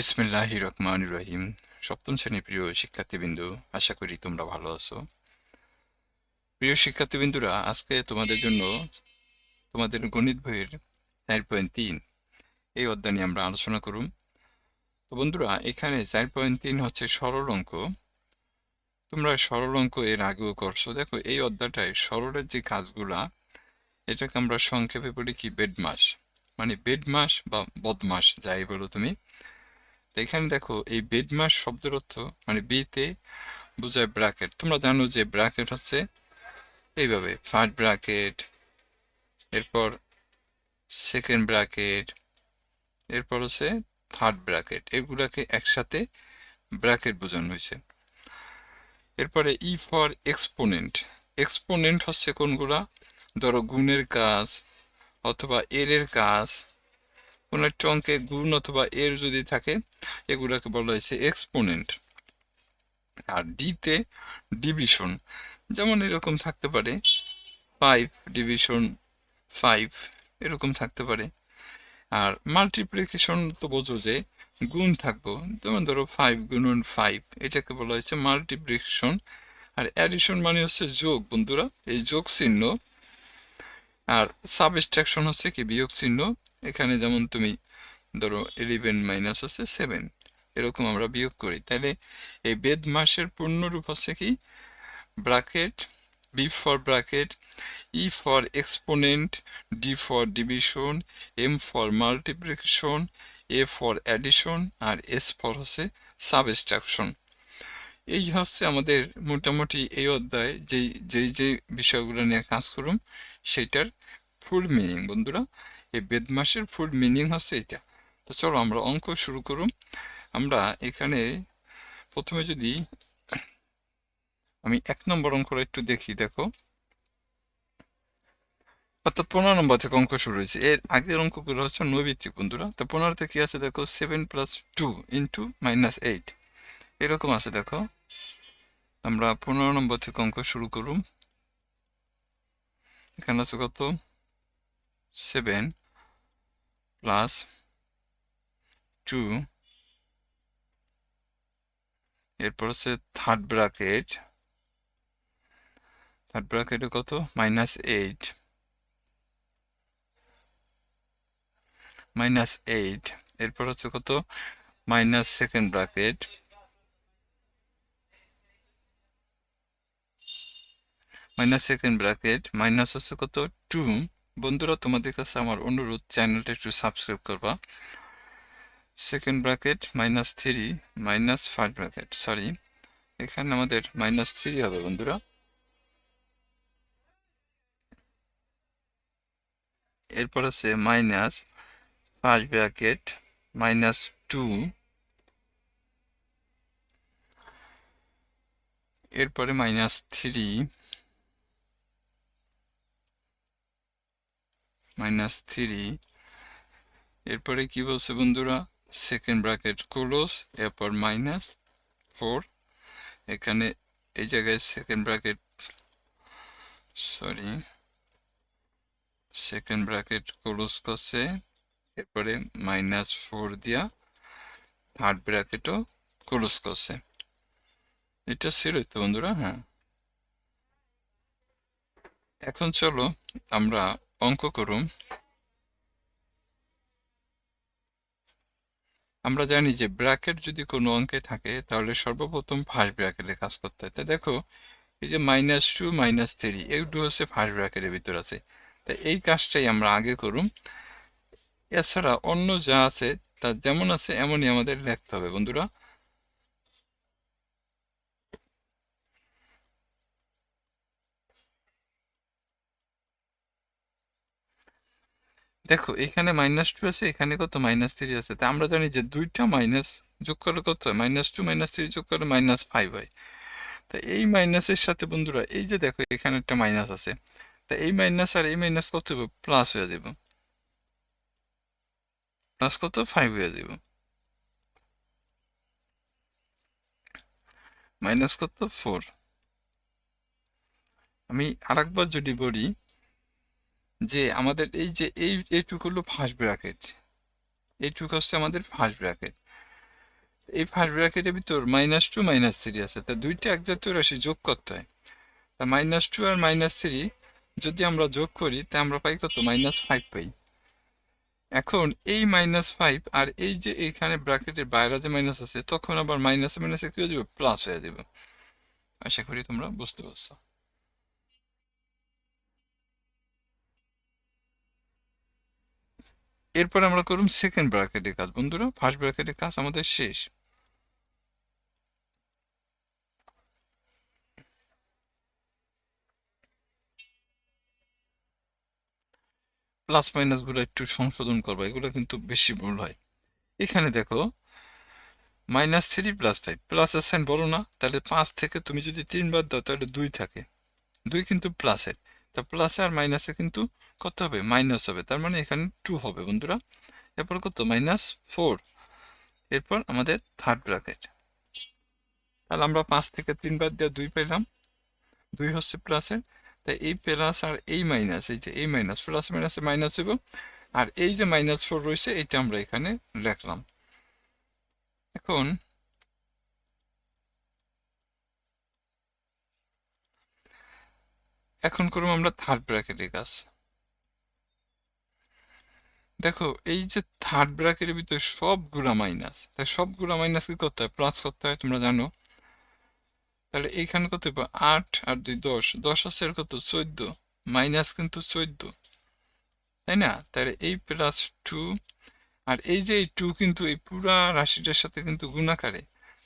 বিসমিল্লাহি রহমান রহিম সপ্তম শ্রেণির প্রিয় শিক্ষার্থীবৃন্দু, আশা করি তোমরা ভালো আছো। প্রিয় শিক্ষার্থীবৃন্দুরা, আজকে তোমাদের জন্য তোমাদের গণিত বইয়ের চার পয়েন্ট তিন এই অধ্যায় নিয়ে আমরা আলোচনা করুম। তো বন্ধুরা, এখানে চার পয়েন্ট তিন হচ্ছে সরল অঙ্ক। তোমরা সরল অঙ্ক এর আগেও করছ। দেখো, এই অধ্যায়টায় সরলের যে কাজগুলা, এটাকে আমরা সংক্ষেপে বলি কি? বেডমাস মানে বেডমাস বা বদমাস, যাই বলো তুমি। এখানে দেখো, এই বেডমাস শব্দের অর্থ মানে বিতে বোঝায় ব্র্যাকেট তোমরা জানো যে ব্র্যাকেট হচ্ছে এইভাবে ফার্স্ট ব্র্যাকেট এরপর সেকেন্ড ব্র্যাকেট এরপর হচ্ছে থার্ড ব্র্যাকেট এগুলাকে একসাথে ব্র্যাকেট বোঝানো হয়েছে। এরপরে ই ফর এক্সপোনেন্ট এক্সপোনেন্ট হচ্ছে কোনগুলা? ধরো, গুণের কাজ অথবা এর কাজ। কোনো একটা অঙ্কে গুণ অথবা এর যদি থাকে, এগুলাকে বলা হয়েছে এক্সপোনেন্ট আর ডিতে ডিভিশন যেমন এরকম থাকতে পারে ফাইভ ডিভিশন ফাইভ এরকম থাকতে পারে। আর মাল্টিপ্লিকেশন তো বোঝো যে গুণ থাকব, যেমন ধরো ফাইভ গুণন ফাইভ এটাকে বলা হয়েছে মাল্টিপ্লিকেশন আর অ্যাডিশন মানে হচ্ছে যোগ, বন্ধুরা, এই যোগ চিহ্ন আর সাবস্ট্রাকশন হচ্ছে কি বিয়োগ চিহ্ন এখানে যেমন তুমি ধরো ইলেভেন মাইনাস হচ্ছে সেভেন এরকম আমরা বিয়োগ করি। তাহলে এই বেদ মাসের পূর্ণরূপ হচ্ছে কি? Bracket B for bracket E for exponent D for division M for multiplication A for addition R S for হচ্ছে সাবস্ট্রাকশন এই হচ্ছে আমাদের মোটামুটি এই অধ্যায়, যেই যেই যে বিষয়গুলো নিয়ে কাজ করুন সেটার ফুল মিনিং বন্ধুরা। এই বেদ মাসের ফুল মিনিং হচ্ছে এটা। তো চলো আমরা অঙ্ক শুরু করুন। আমরা এখানে প্রথমে যদি আমি এক নম্বর অঙ্কটা একটু দেখি, দেখো। অর্থাৎ পনেরো নম্বর থেকে অঙ্ক শুরু হয়েছে। এর আগের অঙ্কগুলো হচ্ছে নৈবিত্তিক, বন্ধুরা। তো পনেরোতে কি আছে, দেখো seven plus two into minus eight এরকম আছে, দেখো। আমরা পনেরো নম্বর থেকে অঙ্ক শুরু করুন। এখানে আছে কত? সেভেন প্লাস টু, এরপর হচ্ছে থার্ড ব্র্যাকেট থার্ড ব্র্যাকেটে কত? মাইনাস এইট মাইনাস এইট এরপর হচ্ছে কত? Minus second bracket minus second bracket minus হচ্ছে কত? টু বন্ধুরা, তোমাদের কাছে আমার অনুরোধ, চ্যানেলটা একটু সাবস্ক্রাইব করবা। Second bracket minus three minus five bracket sorry এখানে আমাদের মাইনাস থ্রি হবে বন্ধুরা। এরপর আছে minus five bracket minus two এরপরে মাইনাস থ্রি মাইনাস থ্রি এরপরে কি বলছে বন্ধুরা? সেকেন্ড ব্র্যাকেট ক্লোজ এরপর মাইনাস ফোর এখানে এই জায়গায় second bracket sorry second bracket close করছে। এরপরে মাইনাস ফোর দিয়া থার্ড ব্র্যাকেটও ক্লোজ করছে। এটা ছিল তো বন্ধুরা হ্যাঁ। এখন চলো আমরা অঙ্ক করুন। আমরা জানি যে ব্র্যাকেট যদি কোনো অঙ্কে থাকে, তাহলে সর্বপ্রথম ফার্স্ট ব্র্যাকেটে কাজ করতে হয়। তা দেখো, এই যে মাইনাস টু মাইনাস থ্রি এইটু হচ্ছে ফার্স্ট ব্র্যাকেটের ভিতর আছে। তা এই কাজটাই আমরা আগে করুম এছাড়া অন্য যা আছে, তা যেমন আছে, এমনই আমাদের লিখতে হবে, বন্ধুরা। দেখো, এখানে মাইনাস টু আছে, এখানে কত? মাইনাস থ্রি আছে। তা আমরা জানি যে দুইটা মাইনাস যোগ করলে কত হয়? মাইনাস টু মাইনাস থ্রি যোগ করলে মাইনাস ফাইভ হয়। তা এই মাইনাসের সাথে বন্ধুরা, এই যে দেখো, এখানে একটা মাইনাস আছে। তা এই মাইনাস আর এই মাইনাস কত হবে প্লাস হয়ে যাব প্লাস কত? ফাইভ হয়ে যাব মাইনাস কত? ফোর আমি আরেকবার যদি বলি যে আমাদের এই যে এই, এইটুকু হলো ফার্স্ট ব্র্যাকেট এইটুকু হচ্ছে আমাদের ফার্স্ট ব্র্যাকেট এই ফার্স্ট ব্র্যাকেটের ভিতর মাইনাস টু মাইনাস থ্রি আছে। তা দুইটা এক জাতীয় রাশি যোগ করতে হয়। তা মাইনাস টু আর মাইনাস থ্রি যদি আমরা যোগ করি, তা আমরা পাই কত? মাইনাস ফাইভ পাই। এখন এই মাইনাস ফাইভ আর এই যে এইখানে ব্র্যাকেটের বাইরে যে মাইনাস আছে, তখন আবার মাইনাসে মাইনাসে কি হয়ে যাবে? প্লাস হয়ে যাবে। আশা করি তোমরা বুঝতে পারছ। এরপর আমরা করুন সেকেন্ড ব্র্যাকেটের কাজ। বন্ধুরা ফার্স্ট ব্র্যাকেটের কাজ আমাদের শেষ। প্লাস মাইনাসগুলো একটু সংশোধন করব, এগুলো কিন্তু বেশি ভুল হয়। এখানে দেখো minus three plus five plus sign বলো না, তাহলে পাঁচ থেকে তুমি যদি তিনবার দাও, তাহলে দুই থাকে। দুই কিন্তু প্লাসের তা প্লাসে আর মাইনাসে কিন্তু কত হবে? মাইনাস হবে। তার মানে এখানে টু হবে, বন্ধুরা। এরপর কত? মাইনাস ফোর এরপর আমাদের থার্ড ব্র্যাকেট তাহলে আমরা পাঁচ থেকে তিনবার দিয়ে দুই পেলাম। দুই হচ্ছে প্লাসের তাই এই প্লাস আর এই মাইনাস এই যে এই মাইনাস প্লাস মাইনাসে মাইনাস হইব। আর এই যে মাইনাস ফোর রয়েছে এটা আমরা এখানে লিখলাম এখন এখন করব আমরা থার্ড ব্র্যাকেটের কাজ। দেখো, এই যে থার্ড ব্র্যাকেটের ভিতরে সবগুলা মাইনাস তাই সবগুলা মাইনাস কি করতে হয়? প্লাস করতে হয়, তোমরা জানো। তাহলে এইখানে কত হবে আট আর দুই, দশ। দশ আছে কত? চোদ্দ। মাইনাস কিন্তু চোদ্দ। তাই না? তাহলে এই প্লাস টু আর এই যে এই টু কিন্তু এই পুরা রাশিটার সাথে কিন্তু গুণাকারে।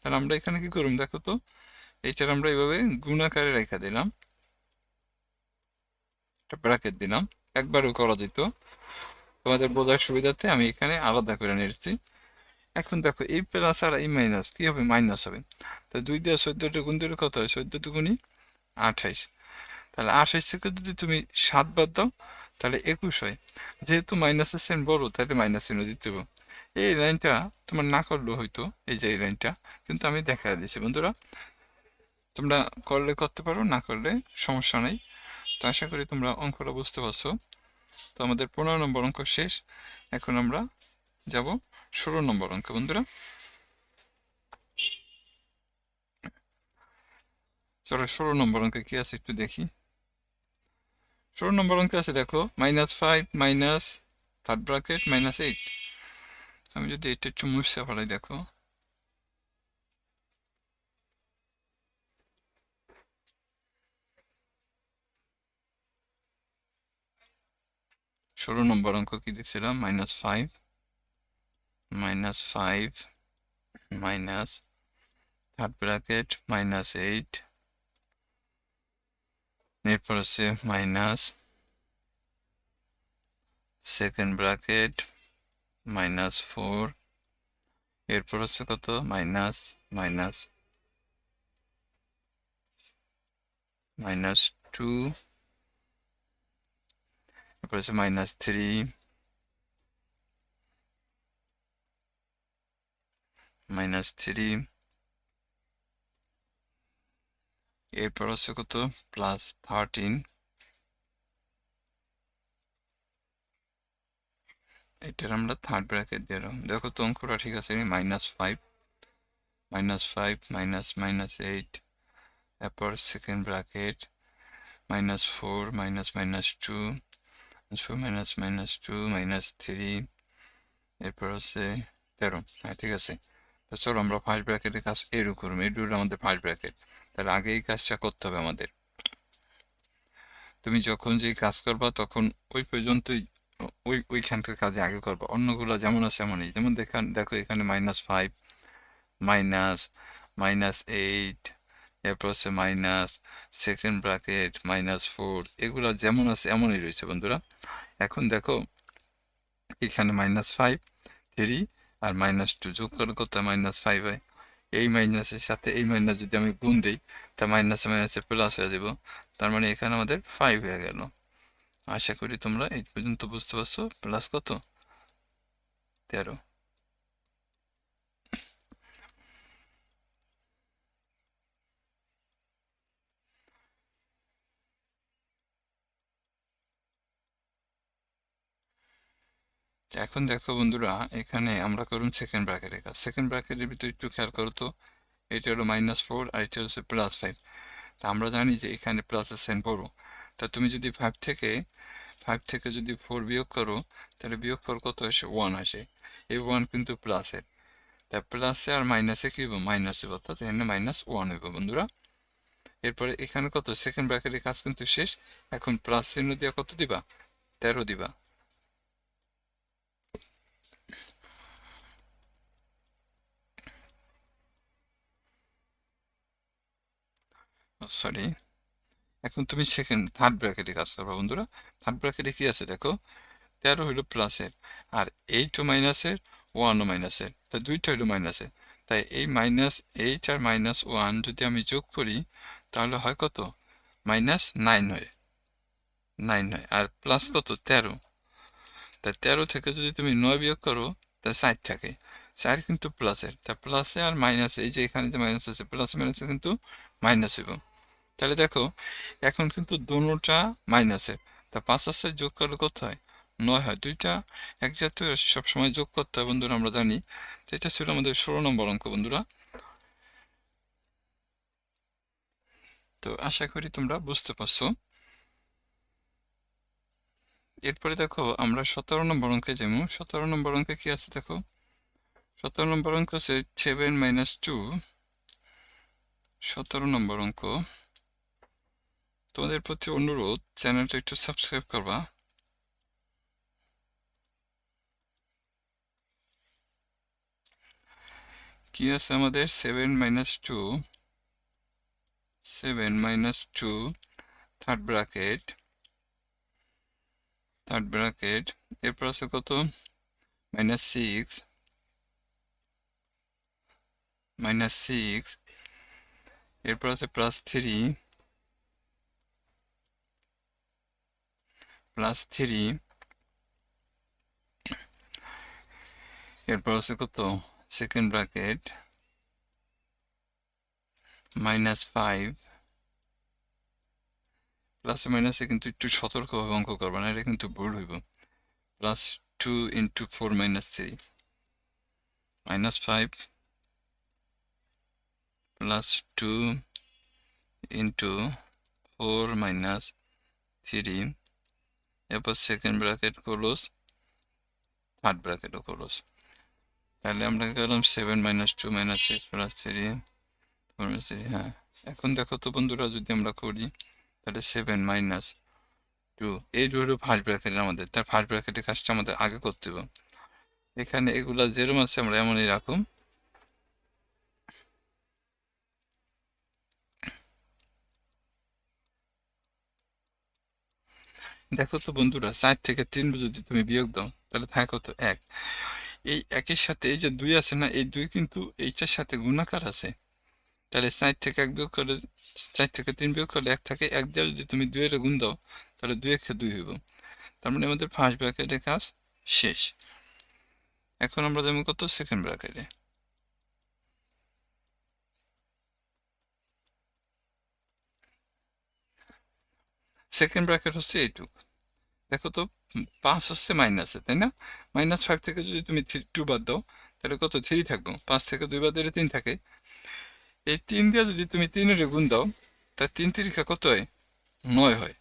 তাহলে আমরা এখানে কি করুন দেখো তো, এইটার আমরা এইভাবে গুণাকারে রেখা দিলাম। একটা ব্র্যাকেট দিলাম। একবারও করা যেত। তোমাদের বোঝার সুবিধাতে আমি এখানে আলাদা করে নিয়েছি। এখন দেখো, এই প্লাস আর এই মাইনাস কি হবে? মাইনাস হবে। তা দুই দিয়ে চোদ্দটা গুণ দিলে কত হয়? চোদ্দ গুণই আঠাইশ। তাহলে আঠাইশ থেকে যদি তুমি সাত বাদ দাও, তাহলে একুশ হয়। যেহেতু মাইনাসের সেন বড়, তাহলে মাইনাস চিহ্ন দিতে এই লাইনটা তোমার না করলেও হয়তো এই যে এই লাইনটা কিন্তু আমি দেখা দিয়েছি। বন্ধুরা, তোমরা করলে করতে পারো, না করলে সমস্যা নেই। তো আশা করি তোমরা অঙ্কটা বুঝতে পারছ। তো আমাদের পনেরো নম্বর অঙ্ক শেষ। এখন আমরা যাব ষোলো নম্বর অঙ্ক, বন্ধুরা। চলো ষোলো নম্বর অঙ্কে কি আছে একটু দেখি। ষোলো নম্বর অঙ্কে আছে দেখো minus five minus third bracket minus eight আমি যদি এটা একটু মুছতে ফেলাই, দেখো। ষোলো নম্বর অঙ্ক কি দিচ্ছিলাম minus five minus five minus third bracket minus eight এরপর হচ্ছে minus second bracket minus four এরপর হচ্ছে কত? মাইনাস মাইনাস মাইনাস টু এরপর হচ্ছে মাইনাস থ্রি মাইনাস থ্রি এরপর হচ্ছে কত প্লাস থার্টিন এটার আমরা থার্ড ব্র্যাকেট দিলাম দেখো তো অঙ্কটা ঠিক আছে minus five minus five minus minus eight এরপর second bracket minus four minus minus two four minus minus two minus three এরপর হচ্ছে তেরো। হ্যাঁ ঠিক আছে। তো চলো আমরা ফার্স্ট ব্র্যাকেটের কাজ এরকম এই দুটো আমাদের ফার্স্ট ব্র্যাকেট তাহলে আগে এই কাজটা করতে হবে আমাদের। তুমি যখন যে কাজ করবা, তখন ওই পর্যন্তই ওই, ওইখানকার কাজে আগে করবা। অন্যগুলো যেমন আছে এমনই যেমন দেখান দেখো এখানে minus five minus minus eight এরপর হচ্ছে minus second bracket minus four এগুলো যেমন আছে এমনই রয়েছে বন্ধুরা। এখন দেখো, এখানে মাইনাস ফাইভ থ্রি আর মাইনাস টু যোগ করে কত? মাইনাস ফাইভ হয়। এই মাইনাসের সাথে এই মাইনাস যদি আমি গুণ দিই, তা মাইনাসে মাইনাসে প্লাস হয়ে দেবো তার মানে এখানে আমাদের ফাইভ হয়ে গেল। আশা করি তোমরা এই পর্যন্ত বুঝতে পারছ। প্লাস কত? তেরো। এখন দেখো বন্ধুরা, এখানে আমরা করুন সেকেন্ড ব্র্যাকেটের কাজ সেকেন্ড ব্র্যাকেটের ভিতরে একটু খেয়াল করো তো, এটা হলো মাইনাস ফোর আর এটা হচ্ছে প্লাস ফাইভ তা আমরা জানি যে এখানে প্লাসের সাইন বড়। তা তুমি যদি ফাইভ থেকে ফাইভ থেকে যদি ফোর বিয়োগ করো, তাহলে বিয়োগ ফোর কত আসে? ওয়ান আসে। এই ওয়ান কিন্তু প্লাসের তা প্লাসে আর মাইনাসে কি হইব? মাইনাস হইব। অর্থাৎ এখানে মাইনাস ওয়ান হইব বন্ধুরা। এরপরে এখানে কত? সেকেন্ড ব্র্যাকেটের কাজ কিন্তু শেষ। এখন প্লাস চিহ্ন দিয়ে কত দিবা? তেরো দিবা। সরি এখন তুমি সেকেন্ড থার্ড ব্র্যাকেটে কাজ করবা বন্ধুরা। থার্ড ব্র্যাকেটে কি আছে দেখো? তেরো হইল প্লাসের আর এইটও মাইনাসের ওয়ানও মাইনাসের তা দুইটা হইল মাইনাসের তাই এই মাইনাস এইট আর মাইনাস ওয়ান যদি আমি যোগ করি, তাহলে হয় কত? মাইনাস নাইন হয়। নাইন হয় আর প্লাস কত? তেরো। তা তেরো থেকে যদি তুমি নয় বিয়োগ করো, তা ষাট থাকে। চার কিন্তু প্লাসের তা প্লাসে আর মাইনাসে এই যে এখানে যে মাইনাস আছে প্লাসে মাইনাসে কিন্তু মাইনাস হইব। তাহলে দেখো, এখন কিন্তু দোনোটা মাইনাসের তা পাঁচ আসে যোগ করলে কত হয়? নয় হয়। দুইটা এক জাতীয় সবসময় যোগ করতে হয় বন্ধুরা, আমরা জানি। তো এটা ছিল আমাদের ষোলো নম্বর অঙ্ক বন্ধুরা। তো আশা করি তোমরা বুঝতে পারছ। এরপরে দেখো, আমরা সতেরো নম্বর অঙ্কে যেমন সতেরো নম্বর অঙ্কে কি আছে দেখো? সতেরো নম্বর অঙ্ক হচ্ছে সেভেন মাইনাস টু সতেরো নম্বর অঙ্ক। তোমাদের প্রতি অনুরোধ, চ্যানেলটা একটু সাবস্ক্রাইব করবা। কি আছে আমাদের? Seven minus two seven minus two third bracket third bracket এরপর আছে কত? মাইনাস সিক্স মাইনাস সিক্স এরপর আছে প্লাস থ্রি প্লাস থ্রি এরপর আছে কত? সেকেন্ড ব্র্যাকেট মাইনাস ফাইভ প্লাসে মাইনাসে কিন্তু একটু সতর্কভাবে অঙ্ক করবে, না এটা কিন্তু ভুল হইব। Plus two into four minus three minus five plus two into four minus three এরপর সেকেন্ড ব্র্যাকেট ক্লোজ থার্ড ব্র্যাকেটও ক্লোজ তাহলে আমরা কী করলাম? Seven minus two minus six plus three minus three হ্যাঁ। এখন দেখো তো বন্ধুরা, যদি আমরা করি, তাহলে সেভেন মাইনাস টু এই হলো ফার্স্ট ব্র্যাকেট আমাদের। তার ফার্স্ট ব্র্যাকেটের কাজটা আমাদের আগে করতে হবে। এখানে এগুলা যেরম আছে আমরা এমনই রাখুন। দেখো তো বন্ধুরা, চার থেকে তিন যদি তুমি বিয়োগ দাও, তাহলে থাকে কত এক। এই একের সাথে এই যে দুই আছে না, এই দুই কিন্তু এইটার সাথে গুণাকার আছে। তাহলে চার থেকে এক বিয়োগ করলে, চার থেকে তিন বিয়োগ করলে এক থাকে, এক দিয়ে যদি তুমি দুইয়ের গুণ দাও, তাহলে দুই একে দুই হইব। তার মানে আমাদের ফার্স্ট ব্র্যাকেটের কাজ শেষ। এখন আমরা যেমন কত? সেকেন্ড ব্র্যাকেটে সেকেন্ড ব্র্যাকেট হচ্ছে এইটুক দেখো তো পাঁচ হচ্ছে মাইনাসে তাই না? মাইনাস ফাইভ থেকে যদি তুমি টু বাদ দাও, তাহলে কত? থ্রি থাকব। পাঁচ থেকে দুই বাদ দিলে তিন থাকে। এই তিন দিয়ে যদি তুমি তিনের গুণ দাও, তা তিন তিরিখা কত হয়? নয় হয়।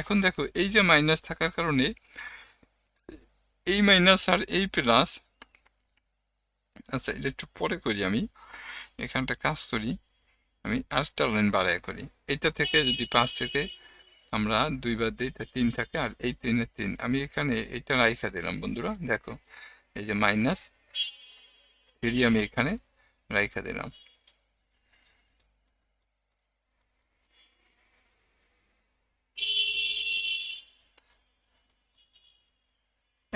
এখন দেখো, এই যে মাইনাস থাকার কারণে, এই মাইনাস আর এই প্লাস আচ্ছা এটা একটু পরে করি আমি। এখানটা কাজ করি। আমি আরেকটা লাইন বাড়ায় করি। এইটা থেকে যদি পাঁচ থেকে আমরা দিই, তা তিন থাকে আর এই তিনের তিন। আমি এখানে এটা রাইখা দিলাম, বন্ধুরা, দেখো, এই যে মাইনাস থ্রি আমি এখানে রাইখা দিলাম।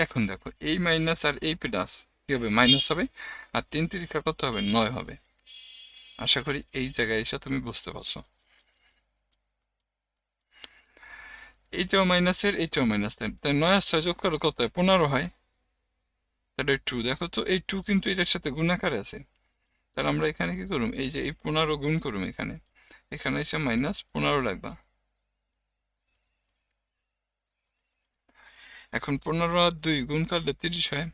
এখন দেখো, এই মাইনাস আর এই প্লাস কি হবে? মাইনাস হবে, আর তিন তিরিখা কত হবে? নয় হবে। আশা করি এই জায়গায় এসে তুমি বুঝতে পারছ। এইটাও মাইনাসের এইটাও মাইনাস তাই নয় আর ছয় যোগ করো কত হয়? পনেরো হয়। তাহলে টু দেখো তো, এই টু কিন্তু এটার সাথে গুণাকার আছে। তাহলে আমরা এখানে কি করুম? এই যে এই পনেরো গুণ করুম এখানে। এখানে এসে মাইনাস পনেরো লাগবা। এখন পনেরো আর দুই গুণ করলে তিরিশ হয়।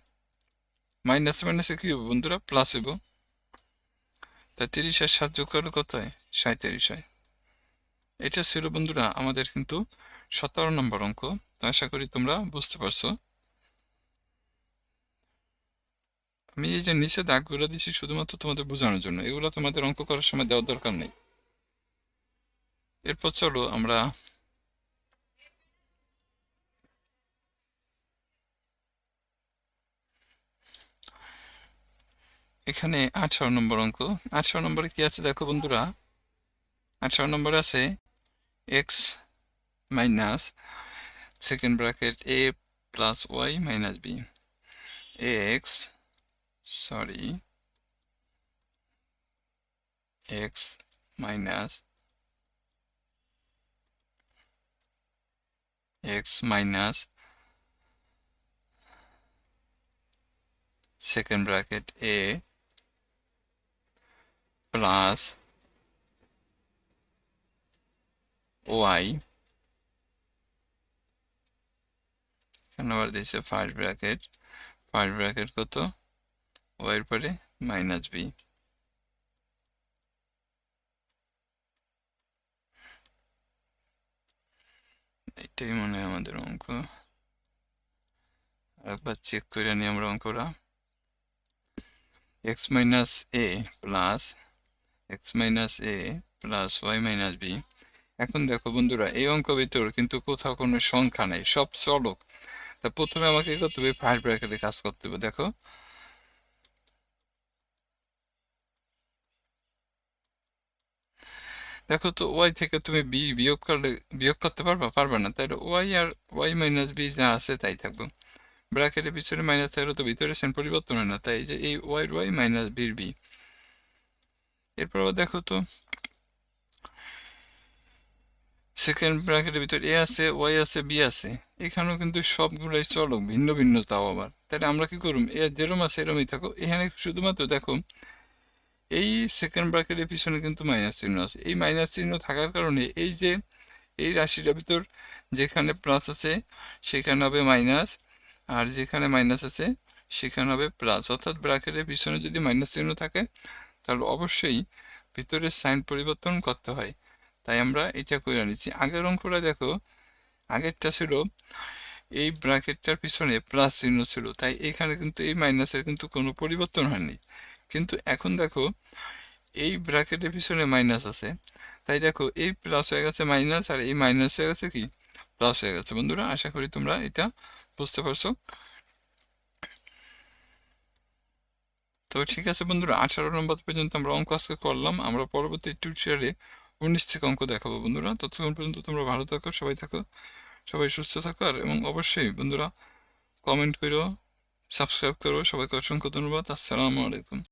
মাইনাস মাইনাসে কি হবে বন্ধুরা? প্লাস হইব। তা তিরিশ আর সাত যোগ করলে কত হয়? সাঁত্রিশ হয়। এটা ছিল বন্ধুরা আমাদের কিন্তু সতেরো নম্বর অঙ্ক। তো আশা করি তোমরা বুঝতে পারছ। আমি এই যে নিচে দাগগুলো দিচ্ছি শুধুমাত্র তোমাদের বোঝানোর জন্য। এগুলো তোমাদের অঙ্ক করার সময় দেওয়ার দরকার নেই। এরপর চলো আমরা এখানে আঠারো নম্বর অঙ্ক। আঠারো নম্বরে কি আছে দেখো বন্ধুরা? আঠারো নম্বরে আছে X minus second bracket a plus y minus b. X sorry x minus x minus second bracket a plus y এখানে আবার দিয়েছে ফার্স্ট ব্র্যাকেট ফার্স্ট ব্র্যাকেট কত? এর পরে মাইনাস বি এটাই মনে হয় আমাদের অঙ্ক। একবার চেক করে নিই আমরা অঙ্কটা। x minus a plus, x minus a plus y minus b এখন দেখো বন্ধুরা, এই অঙ্ক ভিতর কিন্তু কোথাও কোনো সংখ্যা নেই, সব চলক। তা প্রথমে আমাকে কি করতে হবে? ব্র্যাকেটে কাজ করতে হবে, দেখো। দেখো তো ওয়াই থেকে তুমি বি বিয়োগ করলে, বিয়োগ করতে পারবা? পারবে না। তাই ওয়াই আর ওয়াই মাইনাস বি যা আছে তাই থাকবে। ব্র্যাকেটের পিছনে মাইনাস থাকলে তো ভিতরে সেন পরিবর্তন হয় না। তাই যে এই ওয়াই ওয়াই মাইনাস বির বি এরপর দেখো তো সেকেন্ড ব্র্যাকেটের ভিতর এ আছে ওয়াই আছে বি আছে। এখানেও কিন্তু সবগুলোই চলক, ভিন্ন ভিন্ন তাও আবার। তাহলে আমরা কি করব এ যেরম আছে, এরমই থাকো এখানে শুধুমাত্র দেখো, এই সেকেন্ড ব্র্যাকেটের পিছনে কিন্তু মাইনাস চিহ্ন আছে। এই মাইনাস চিহ্ন থাকার কারণে এই যে, এই রাশিটার ভিতর যেখানে প্লাস আছে, সেখানে হবে মাইনাস আর যেখানে মাইনাস আছে, সেখানে হবে প্লাস অর্থাৎ ব্র্যাকেটের পিছনে যদি মাইনাস চিহ্ন থাকে, তাহলে অবশ্যই ভিতরে সাইন পরিবর্তন করতে হয়। তাই আমরা এটা করে নিচ্ছি। আগের অঙ্কটা দেখো, আগেরটা ছিল এই ব্র্যাকেটটার পিছনে প্লাস চিহ্ন ছিল, তাই এখানে কিন্তু এই মাইনাসের কিন্তু কোনো পরিবর্তন হয়নি। কিন্তু এখন দেখো, এই ব্র্যাকেটের পিছনে মাইনাস আছে। তাই দেখো, এই প্লাস হয়ে গেছে মাইনাস, আর এই মাইনাস হয়ে গেছে কি? প্লাস হয়ে গেছে। বন্ধুরা, আশা করি তোমরা এটা বুঝতে পারছ। তো ঠিক আছে বন্ধুরা, আঠারো নম্বর পর্যন্ত আমরা অঙ্ক আজকে করলাম। আমরা পরবর্তী টিউটোরিয়ালে উনিশ অঙ্ক দেখাবো, বন্ধুরা। ততক্ষণ পর্যন্ত তোমরা ভালো থাকো, সবাই থাকো, সবাই সুস্থ থাকো। আর এবং অবশ্যই, বন্ধুরা কমেন্ট করো সাবস্ক্রাইব করো। সবাইকে অসংখ্য ধন্যবাদ। আসসালামু আলাইকুম।